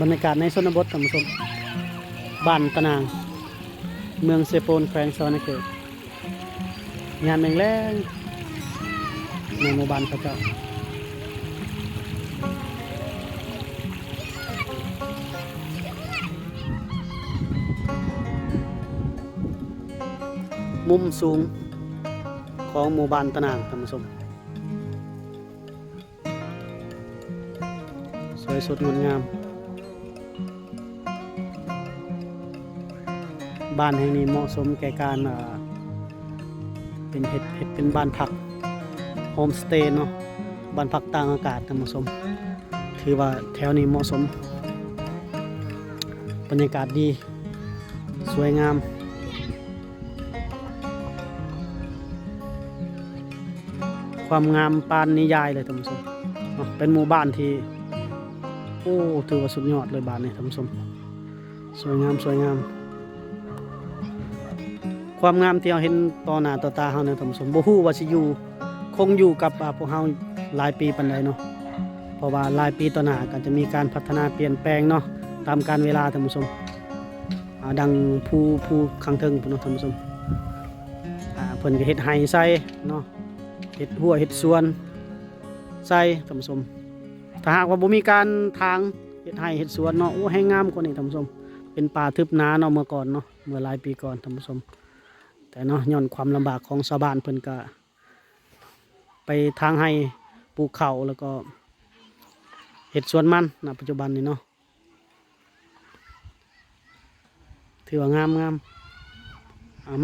บรรยากาศในชนบทท่านผู้ชมบ้านตะนาง เมืองเซโปนแขวงสวรรณเขตงานแมงแรงในหมู่บ้านพระเจ้ามุมสูงของหมู่บ้านตะนางท่านผู้ชมสวยสดงดงาม บ้านแห่งนี้เหมาะสมแก่การเป็นเห็ดเห็ดเป็นบ้านพักโฮมสเตย์เนาะบ้านพักต่างอากาศท่านผู้ชมถือว่าแถวนี้เหมาะสม บรรยากาศดี สวยงามความงามปานนิยายเลยท่านผู้ชมเนาะเป็นหมู่บ้านที่ โอ้ ถือว่าสุดยอดเลยบ้านนี้ท่านผู้ชม สวยงาม สวยงาม ความงามที่เราเห็นต่อหน้าต่อตาเฮาเนี่ยท่านผู้ชมบ่ฮู้ว่าสิอยู่คงอยู่กับอ่าพวกเฮาหลายปีปานใดเนาะเพราะว่าหลายปีต่อหน้าก็จะมีการพัฒนาเปลี่ยนแปลงเนาะตามการเวลาท่านผู้ชมดังผู้ผู้ข้างเทิงพุ่นเนาะท่านผู้ชมเพิ่นก็เฮ็ดไห้ใส่เนาะเฮ็ดหัวเฮ็ดสวนใส่ท่านผู้ชมถ้าหากว่าบ่มีการทางเฮ็ดไห้เฮ็ดสวนเนาะโอ้ให้งามกว่านี้ท่านผู้ชมเป็นป่าทึบหนาเนาะเมื่อก่อนเนาะเมื่อหลายปีก่อนท่านผู้ชม แต่เนาะย้อนความลำบากของชาวบ้านเพิ่นก็ไปทางให้ปลูกข้าแล้วก็เห็ดสวนมันณปัจจุบันนี้เนาะถือว่างามงาม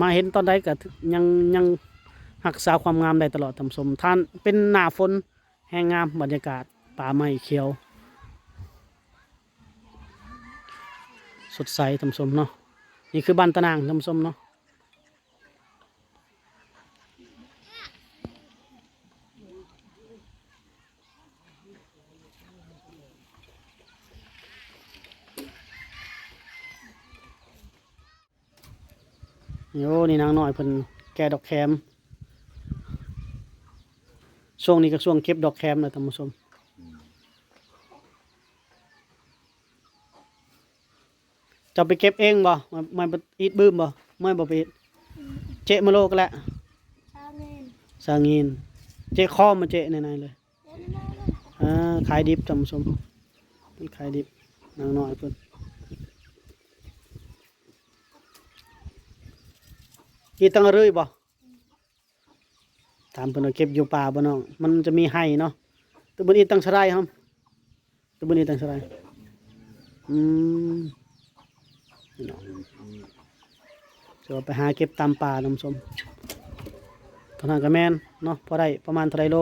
มาเห็นตอนใดก็ยังยังรักษาความงามได้ตลอดทำสมท่านเป็นหน้าฝนแห้งงามบรรยากาศป่าไม้เขียว สดใสทำสมเนาะนี่คือบ้านตะนางทำสมเนาะ โยนี่นางน้อยเพิ่นแก่ดอกแคมช่วงนี้ก็ช่วงเก็บดอกแคมเลยท่านผู้ชมจะไปเก็บเองบ่มามาไปอีดบื้มบ่ไม่บ่ไปอีดเจะมาโลกแล้วชาวเงินสางินเจะข้อมาเจะในในๆเลยเล่นได้เลยอ่าขายดิบท่านผู้ชมเพิ่นขายดิบนางน้อยเพิ่น อีตังเรื่อยบ่ถามเพิ่นว่าเก็บอยู่ป่าบ่น้องมันจะมีไห้เนาะตัวบนอีตังสะไรครับตัวบนอีตังสะไรอืมเนาะจะไปหาเก็บตามป่าท่านผู้มตอนนั้นก็แม่นเนาะพอได้ประมาณเท่าไรโล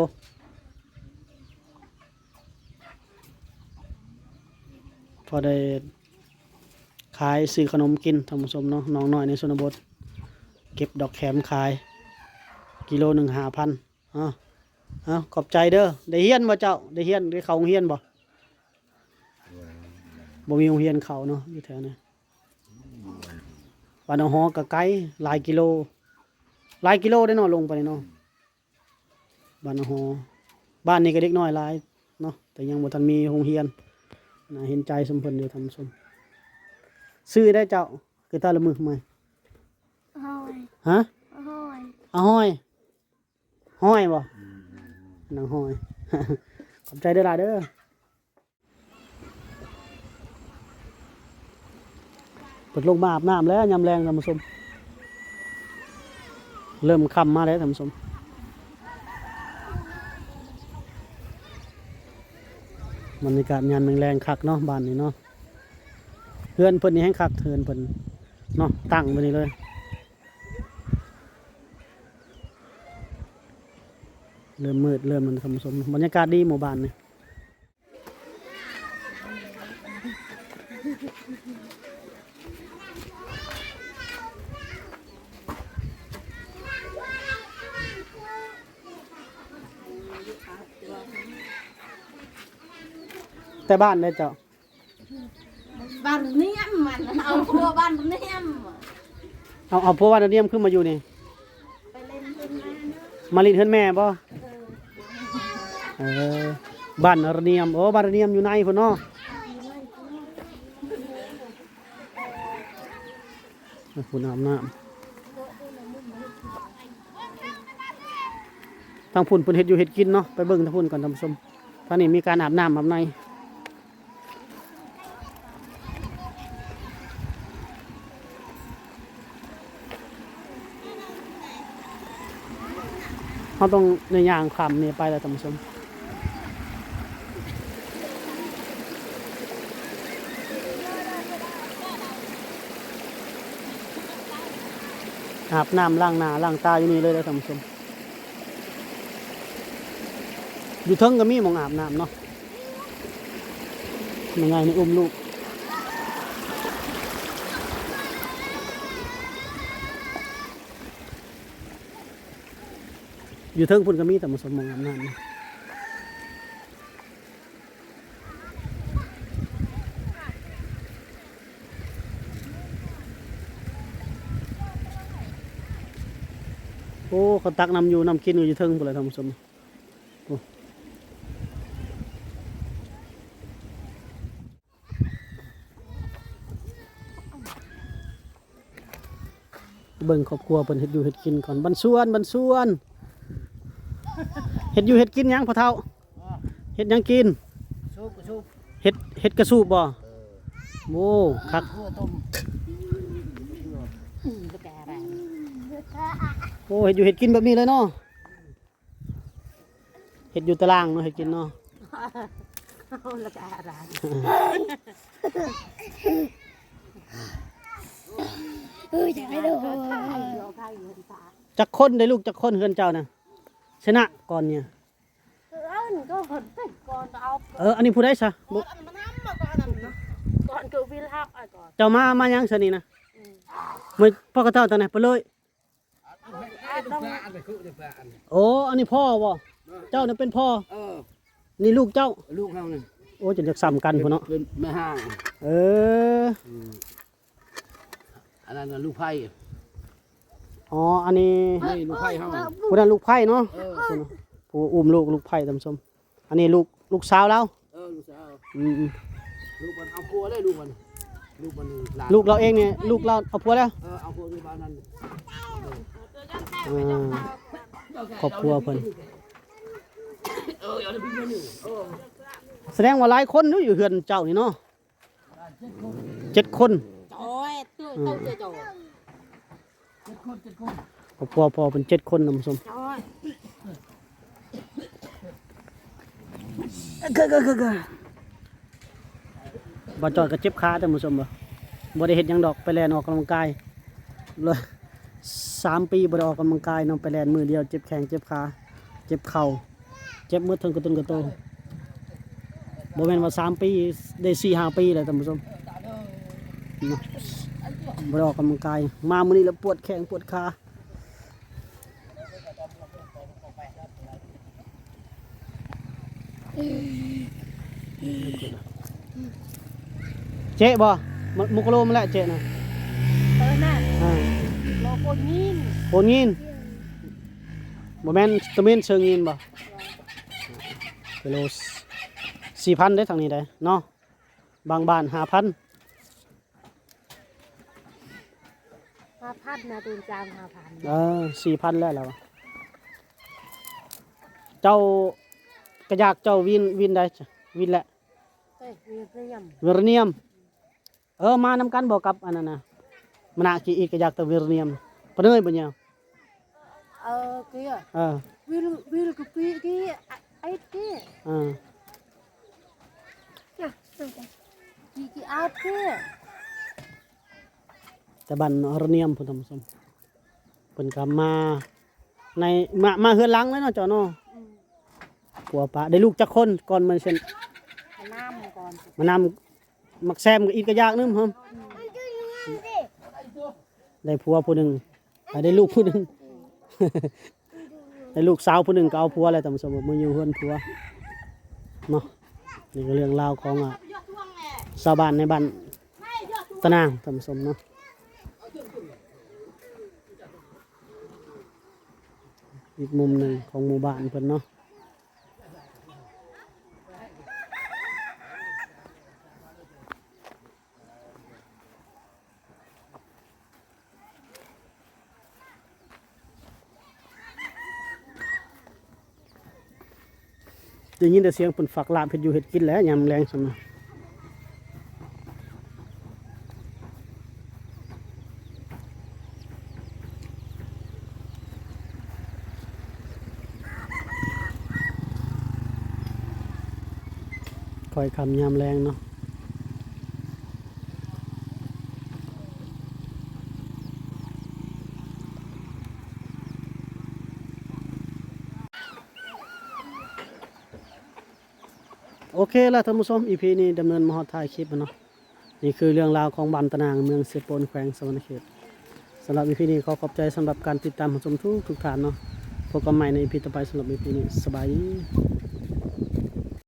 พอได้ขายซื้อขนมกินท่านผู้ชมเนาะน้องน้อยในชนบท เก็บดอกแขมขาย กิโลหนึ่งห้าพันอะอะขอบใจเด้อได้เฮียนบ่เจ้าได้เฮียนได้เขาโรงเฮียนบ่บ่มีโรงเฮียนเขาเนาะอยู่แถวนี้บ้านเอาฮอกะไกลหลายกิโลหลายกิโลได้เนาะลงไปเนาะบ้านเอาฮอบ้านนี้ก็เด็กน้อยหลายเนาะแต่ยังบ่ทันมีโรงเรียนน่าเห็นใจสมพลอยู่ทำสมซื้อได้เจ้าคือตาละมือไหม ห้อยฮะห้อยเอาห้อยห้อยบ่นางห้อย ขอบใจเด้อหลายเด้อเปิดลงมาอาบน้ำแล้วยำแรงทำสมเริ่มค่ำมาแล้วทำสมบรรยากาศงานแรงๆคักเนาะบ้านนี้เนาะเฮือนเพิ่นนี่แห้งคักเฮือนเพิ่นเนาะตั้งไปนี่เลย เริ่มมืดเริ่มมันทำสมบรรยากาศดีหมู่บ้านนี่แต่บ้านเลยเจ้า บ้านเนียมมันเอาครัวบ้านเนียมเอาเอาพวกว่าเดียมขึ้นมาอยู่นี่ ไปเล่นเล่นมาเนอะมาลิดเฮือนแม่บ่เออ เออบ้านระเนียมโอ้บ้านระเนียมอยู่ในพุ่นเนาะพุ่นอาบน้ำทางพุ่นพุ่นเห็ดอยู่เห็ดกินเนาะไปเบิ่งทางพุ่นก่อนทำชมท่านนี้มีการอาบน้ำอาบในเขาต้องในยางคำนี่ไปแล้วท่านผู้ชม อาบน้ำล้างหน้าล้างตาอยู่นี่เลยนะท่านผู้ชม อยู่เทิงก็มีมองอาบน้ำเนาะยังไงนี่อุ้มลูกอยู่เทิงพุ่นก็มีแต่มาสมมองอาบน้ำเนาะ โอ้เขาตักน้ำอยู่น้ำกินอยู่เทิงพุ่นเลยท่านผู้ชมโอ้เบิ่งครอบครัวเพิ่นเฮ็ดอยู่เฮ็ดกินก่อนบันส่วนบันส่วนเฮ็ดอยู่เฮ็ดกินหยังพ่อเฒ่าเฮ็ดหยังกินซุปซุปเฮ็ดเฮ็ดกระสูบบ่โอ้คักคั่วต้มก็แกอะไร โอ้เฮ็ดอยู่เฮ็ดกินแบบนี้เลยเนาะเฮ็ดอยู่ตารางเนาะเฮ็ดกินเนาะเอาละแกอะไรเออจะให้ดูเดี๋ยวใครเห็นตาจักคนได้ลูกจักคนเฮือนเจ้าน่ะชนะก่อนเนี่ยเออก็เห็นติดก่อนเอาเอออันนี้ผู้ใดซะบ่มันน้ำมาก่อนนั่นนะก่อนคือวิลฮักไอ้ก่อนเจ้ามามายังซะนี่นะมื้อพ่อกระเจ้าตอนไหนไปเลย ต้องอันไปคือจะแปอันโอ้อันนี้พ่อบ่เจ้าน่ะเป็นพ่อ เออ นี่ลูกเจ้า ลูกเขาเนี่ยโอ้จะเรียกซ้ำกันพุ่นเนาะ เป็นแม่ห้างเออ อันนั้นลูกไผ่อ๋อ อันนี้นี่ลูกไผ่เขาผู้นั้นลูกไผ่เนาะเออพุ่นเนาะผู้อุ้มลูกลูกไผ่ท่านผู้ชมอันนี้ลูกลูกสาวแล้วเออ ลูกสาว อืมลูกมันเอาพัวเลยลูกมัน ลูกมันหลานๆลูกเราเองเนี่ยลูกเราเอาผัวแล้ว เออ เอาพัวที่บ้านนั้นอ่าครอบครัวเพิ่นแสดงว่าหลายคนเนาะอยู่เฮือนเจ้านี่เนาะเจ็ดคนโอ้ยตู้ตู้เจ้าเจ็ดคนเจ็ดคนครอบครัวพอเป็นเจ็ดคนนะผู้ชมโอ้ยบ่จอยก็เจ็บขาแต่านผู้ชมบ่บ่ได้เฮ็ดหยังดอกไปแล่นออกกำลังกายเลย สามปีบ่ได้ออกกำลังกายเนาะไปแล่นมือเดียวเจ็บแข้งเจ็บขาเจ็บเข่าเจ็บมือถึงกระตุนกระโตบ่แม่นว่าสามปีได้สี่ห้าปีแล้วท่านผู้ชมเนาะบ่ได้ออกกำลังกายมามื้อนี้แล้วปวดแข้งปวดขาเจ๊บ่มมุกโลมาแล้วเจ๊น่ะเออน่ะ อ่าโลโก้ยินโอนยินบ่แม่นตะเมนเชิงยินบ่กิโลสี่พันได้ทางนี้ได้เนาะบางบ้านห้าพันห้าพันนะตูนจางห้าพันเออสี่พันแล้วแล้วอะเจ้ากระยากเจ้าวินวินได้จ้ะวินแหละเฮ้ยมีเรียมเวอร์เนียม เออมานำกันบอกกับอันนั้นนะมนากีอีกกระยากแตะเวอร์เนียม ปะเนยบ่เนี่ยเออเกี้ยเออวิลวิลกับพี่กี้ไอ้กี้เออน่ะสนใจกี้กี้อาร์กี้แต่บันเวอร์เนียมพุ่นทำสมเพิ่นก็มาในมามาเฮือนหลังเลยเนาะเจ้าเนาะผัวปะได้ลูกจักคนก่อนมันเซ็นมาน้ำก่อนมานำมักแซมกับอีกกระยากนึงครับได้ผัวผู้หนึ่ง ได้ลูกผู้หนึ่งได้ลูกสาวผู้หนึ่งก็เอาผัวอะไรแต่สมมติมาอยู่เพื่อนผัวเนาะนี่ก็เรื่องราวของอะชาวบ้านในบ้านตะนางตำสมเนาะอีกมุมหนึ่งของหมู่บ้านเพิ่นเนาะ ได้ยินแต่เสียงปุ่นฝักลาบเพ็ดอยู่เห็ดกินแล้วยามแรงสมคอยคำยามแรงเนาะ โอเคละท่านผู้ชมอีพีนี้ดำเนินมาฮอดท้ายคลิปแล้วเนาะนี่คือเรื่องราวของบันตะนางเมืองเสยโปนแขวงสวรรณเขตสำหรับอีพีนี้ขอขอบใจสำหรับการติดตามของชมทุกทุกท่านเนาะพบกันใหม่ในอีพีต่อไปสำหรับอีพีนี้สบายดี